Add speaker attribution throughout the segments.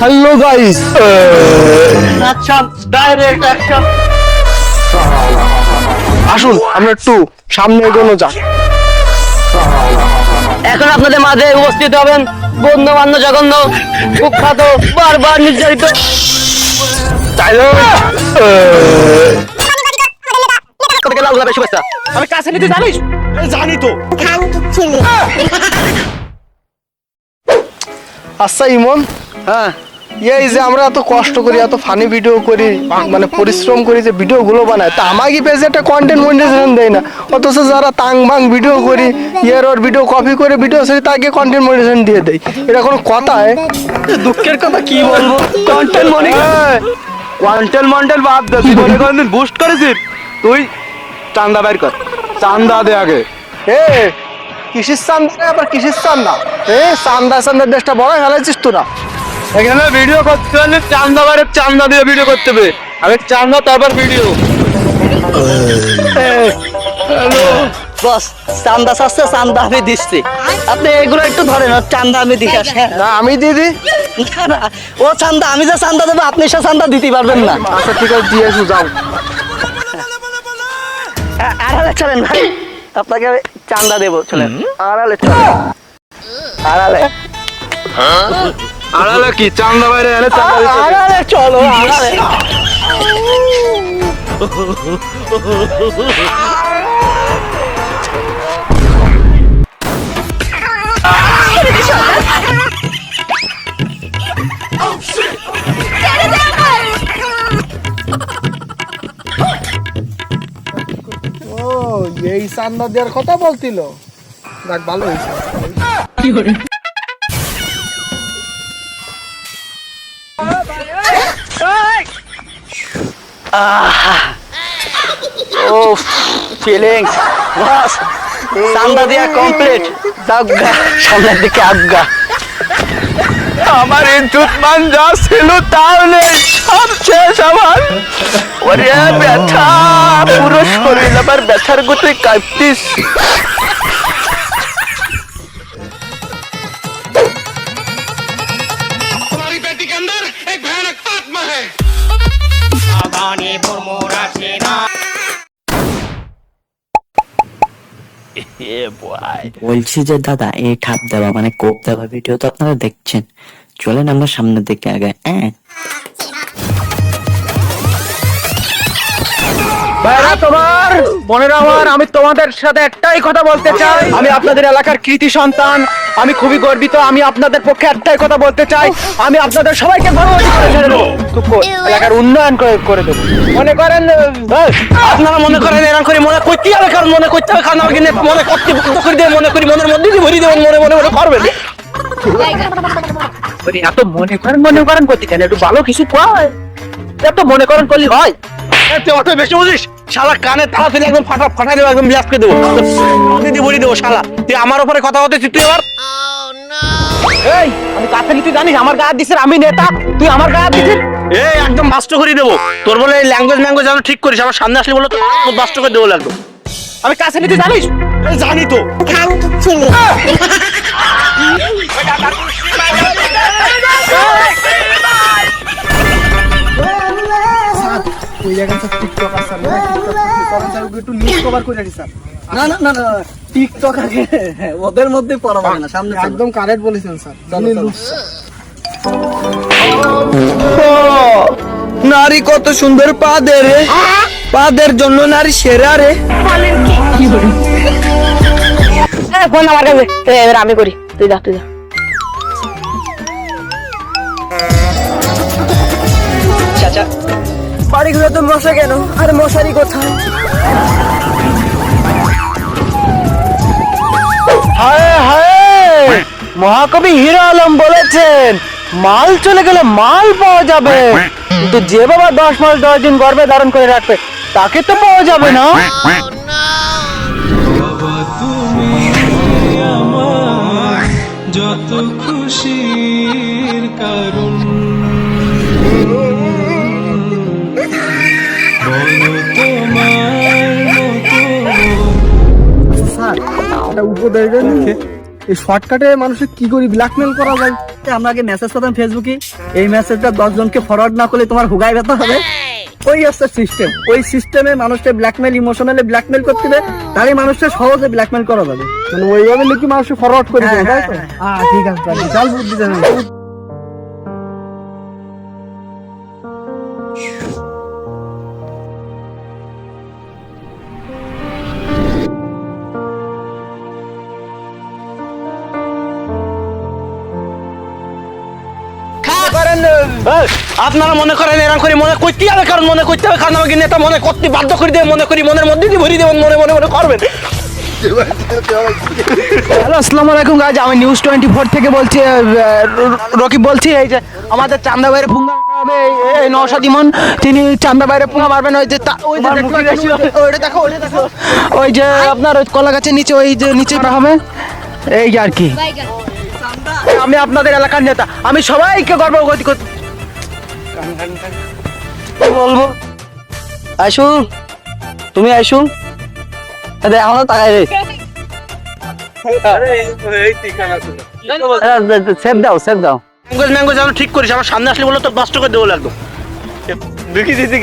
Speaker 1: Hello guys
Speaker 2: action direct action
Speaker 1: আসুন আমরা একটু সামনে এগোনো যাক।
Speaker 2: এখন আপনাদের মাঝে উপস্থিত হবেন বন্ধু বান্ধব জঘন্য কুখ্যাত বারবার নির্যাতিত আমি কাছে নিতে জানিস?
Speaker 1: জানি তো। আচ্ছা ইমন।
Speaker 2: হ্যাঁ।
Speaker 1: এই যে আমরা এত কষ্ট করি এত ফানি ভিডিও করি মানে পরিশ্রম করি যে ভিডিও গুলো বানায় তা আমাকে পেজে একটা কন্টেন্ট মনিটাইজেশন দেয় না। অথচ যারা তাং বাং ভিডিও করি ইয়ার ওর ভিডিও কপি করে ভিডিও সেটা তাকে কন্টেন্ট মনিটাইজেশন দিয়ে দেয়। এটা কোনো কথা দুঃখের কথা কি বলব?
Speaker 2: কন্টেন্ট মনে
Speaker 3: কন্টেল মন্টেল বাদ দে তুই মনে করেন বুস্ট করেছিস তুই চান্দা বের কর। চান্দা দে আগে।
Speaker 1: এ কিসের চান্দা আবার কিসের চান্দা। এ চান্দা চান্দা দেশটা বড় খেলাইছিস তোরা
Speaker 3: এখানে ভিডিও করতে হলে চান্দা বারে চান্দা দিয়ে ভিডিও করতে হবে। আগে চান্দা তারপর ভিডিও
Speaker 2: বস চান্দা চাচ্ছে চান্দা আমি দিচ্ছি। আপনি এগুলো একটু ধরেন ওর চান্দা আমি দিয়ে আসি হ্যাঁ?
Speaker 1: না আমি দিদি
Speaker 2: না, না, ও চান্দা আমি যে চান্দা দেবো আপনি সে চান্দা দিতে পারবেন না।
Speaker 1: আচ্ছা ঠিক আছে দিয়ে যাও।
Speaker 2: চলেন ভাই। আপনাকে আমি চান্দা দেবো চলেন আড়ালে চলেন আড়ালে।
Speaker 3: আড়ালে কি? চান্দা বাইরে এলে চান্দা
Speaker 2: আড়ালে চলো আড়ালে।
Speaker 1: চান্দা দেওয়ার কথা বলছিল দেখ ভালো হয়েছে
Speaker 2: দেওয়া দিকে
Speaker 3: আমার মান যা ছিল নেই সব শেষ আমার।
Speaker 2: ব্যথা। পুরো শরীর আমার ব্যথার গুতে কাঁপতিস।
Speaker 4: বলছি যে দাদা এই ঠাপ দেওয়া মানে কোপ দেওয়া ভিডিও তো আপনারা দেখছেন। চলেন আমরা সামনের দিকে আগে হ্যাঁ
Speaker 3: ভাইরা তোমার বোনেরা আমার আমি তোমাদের সাথে একটাই কথা বলতে চাই। আমি আপনাদের এলাকার কৃতি সন্তান আমি খুবই গর্বিত আমি আপনাদের পক্ষে একটাই কথা বলতে চাই। আমি আপনাদের সবাইকে গর্ববতী করে দেবো এলাকার উন্নয়ন করে করে দেবো। মনে করেন
Speaker 2: আপনারা মনে করেন এরকম করে মনে করতে হবে কারণ মনে করতে হবে কারণ আমাকে মনে করতে বন্ধ করে দিয়ে মনে করি মনের মধ্যে দিয়ে ভরি দেবেন মনে মনে মনে করবেন।
Speaker 3: এত মনে করেন মনে করেন করতে চান একটু ভালো কিছু কয়। এত মনে করেন করলি হয়।
Speaker 2: তুই অত বেশি বুঝিস? শালা কানে তালা ফেলে একদম ফাটা ফাটা দেবো একদম ব্যাস করে দেবো। দিদি বলি দেবো শালা। তুই আমার উপরে কথা বলতে তুই আবার?
Speaker 3: এই আমি কাছে তুই জানিস? আমার গায়ে দিছিস আমি নেতা। তুই আমার গায়ে দিছিস?
Speaker 2: এই একদম বাস্ত করে দেবো। তোর বলে ল্যাঙ্গুয়েজ ম্যাঙ্গুয়েজ যেন ঠিক করিস আমার সামনে আসলে বলে তো করে দেবো একদম
Speaker 3: আমি কাছে নিতে জানিস?
Speaker 2: জানি তো।
Speaker 1: ওই জায়গায় স্যার টিকটক আছে স্যার টিকটক স্যার একটু লিস্ট কভার করে রাখি স্যার।
Speaker 2: না না না না টিকটক আগে ওদের মধ্যে পড়া হবে না সামনে
Speaker 1: একদম কারেক্ট বলেছেন স্যার।
Speaker 3: নারী কত সুন্দর পা দে রে পাদের জন্য নারী সেরা রে।
Speaker 5: ফোন আমার কাছে। এবার আমি করি। তুই যা তুই যা।
Speaker 2: চাচা
Speaker 3: বাড়ি ঘুরে তো মশা কেন? আর মশারি কোথায়? হায় হায়! মহাকবি হিরো আলম বলেছেন মাল চলে গেলে মাল পাওয়া যাবে। কিন্তু যে বাবা দশ মাস দশ দিন গর্বে ধারণ করে রাখবে তাকে তো পাওয়া যাবে না।
Speaker 1: এটা উপদেশ দেন এই শর্টকাটে মানুষের কি করি ব্ল্যাকমেল করা যায়?
Speaker 6: আমরা আগে মেসেজ করতাম ফেসবুকে এই মেসেজটা দশ জনকে ফরওয়ার্ড না করলে তোমার হুগাই ব্যথা হবে। ওই হচ্ছে সিস্টেম ওই সিস্টেমে মানুষকে ব্ল্যাকমেল ইমোশনালি ব্ল্যাকমেল করতে হবে তাহলে মানুষকে সহজে ব্ল্যাকমেল করা যাবে।
Speaker 1: মানে ওইভাবে নাকি মানুষকে ফরওয়ার্ড করে
Speaker 6: হ্যাঁ,
Speaker 1: দেয় তাই তো?
Speaker 6: হ্যাঁ, হ্যাঁ, ঠিক আছে বিশাল বুদ্ধি
Speaker 2: আপনারা মনে করেন এরকম করে মনে করতে হবে কারণ মনে করতে হবে কারণ আমাকে নেতা মনে করতে বাধ্য করে দেবে মনে করি মনের মধ্যে দিয়ে ভরি দেবেন মনে মনে মনে করবেন।
Speaker 3: হ্যালো আসসালামু আলাইকুম গাইজ আমি নিউজ টোয়েন্টি ফোর থেকে বলছি আহ, র- রকি বলছি এই যে আমাদের চান্দা বাইরে পুঙ্গা মারা হবে এই- নওশাদ ইমন তিনি চান্দা বাইরে পুঙ্গা মারবেন ওই যে ওই যে ওইটা দেখো ওইটা দেখো ওই যে আপনার ওই কলা গাছের নিচে ওই যে নিচে হবে এই যে আর কি। আমি আপনাদের এলাকার নেতা আমি সবাইকে গর্বগতি করতে
Speaker 6: কি বলব? আইসু তুমি আইসু। আরে এখনও তাকাই রে সেভ দাও সেভ দাও।
Speaker 2: ম্যাঙ্গোজ ম্যাঙ্গোজ যেন ঠিক করিস আমার সামনে আসলে বলে তো করে দেবো দেখি দিদি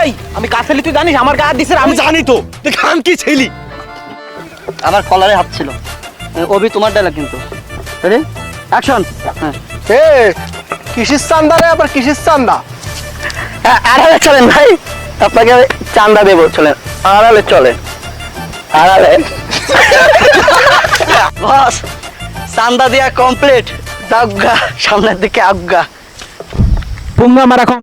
Speaker 3: এই আমি কাছেলি তুই জানিস? আমার গায়ে দিছে
Speaker 2: আমি জানি তো। তুই খান কি ছেলি?
Speaker 6: আমার কলারে হাত ছিল। অভি তোমার ডায়লগ কিন্তু। অ্যাকশন হ্যাঁ।
Speaker 1: এ কিসির চান্দা রে আবার কৃষির চান্দা।
Speaker 6: আড়ালে চলেন ভাই। আপনাকে চান্দা দেবো চলেন। আড়ালে চলেন। আড়ালে। বস চান্দা দেওয়া কমপ্লিট আজ্ঞা সামনের দিকে আজ্ঞা
Speaker 3: পুঙ্গা মারা কম